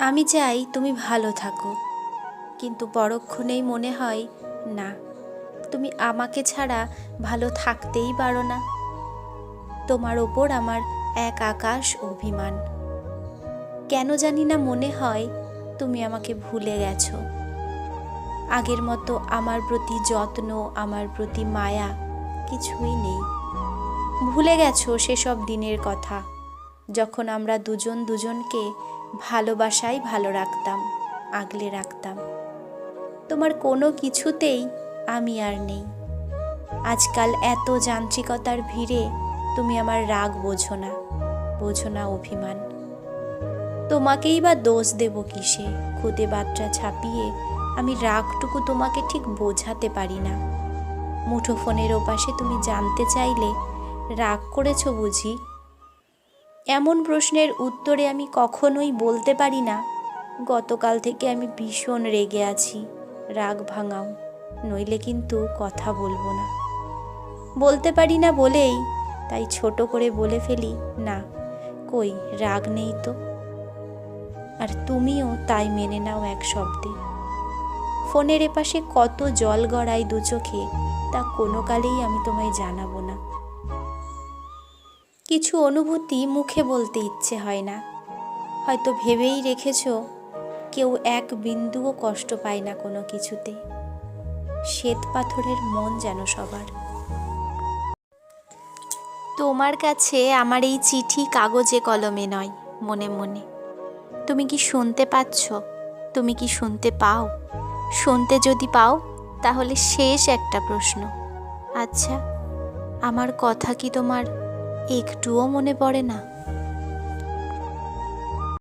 আমি চাই তুমি ভালো থাকো। কিন্তু পরক্ষণেই মনে হয়, না, তুমি আমাকে ছাড়া ভালো থাকতেই পারো না। তোমার ওপর আমার এক আকাশ অভিমান। কেন জানি না মনে হয়, তুমি আমাকে ভুলে গেছো। আগের মতো আমার প্রতি যত্ন, আমার প্রতি মায়া কিছুই নেই। ভুলে গেছো সেসব দিনের কথা, যখন আমরা দুজন দুজনকে ভালোবাসাই ভালো রাখতাম, আগলে রাখতাম। তোমার কোনো কিছুতেই আমি আর নেই। আজকাল এত যান্ত্রিকতার ভিড়ে তুমি আমার রাগ বোঝো না বোঝো না অভিমান। তোমাকেই বা দোষ দেব কিসে? খুদে বাচ্চা ছাপিয়ে আমি রাগটুকু তোমাকে ঠিক বোঝাতে পারি না। মুঠোফোনের ওপাশে তুমি জানতে চাইলে রাগ করেছ বুঝি? এমন প্রশ্নের উত্তরে আমি কখনোই বলতে পারি না। গতকাল থেকে আমি ভীষণ রেগে আছি, রাগ ভাঙাও, নইলে কিন্তু কথা বলব না। বলতে পারি না বলেই, তাই ছোট করে বলে ফেলি, না, কই, রাগ নেই তো? আর তুমিও তাই মেনে নাও এক শব্দে। ফোনের এপাশে কত জল গড়ায় দু চোখে, তা কোনো কালেই আমি তোমায় জানাব না। কিছু অনুভূতি মুখে বলতে ইচ্ছে হয় না। হয়তো ভেবেই রেখেছ, কেউ এক বিন্দুও কষ্ট পায় না কোনো কিছুতে। শ্বেত পাথরের মন যেন সবার। তোমার কাছে আমার এই চিঠি কাগজে কলমে নয়, মনে মনে। তুমি কি শুনতে পাচ্ছ? তুমি কি শুনতে পাও? শুনতে যদি পাও, তাহলে শেষ একটা প্রশ্ন। আচ্ছা আমার কথা কি তোমার একটুও মনে পড়ে না।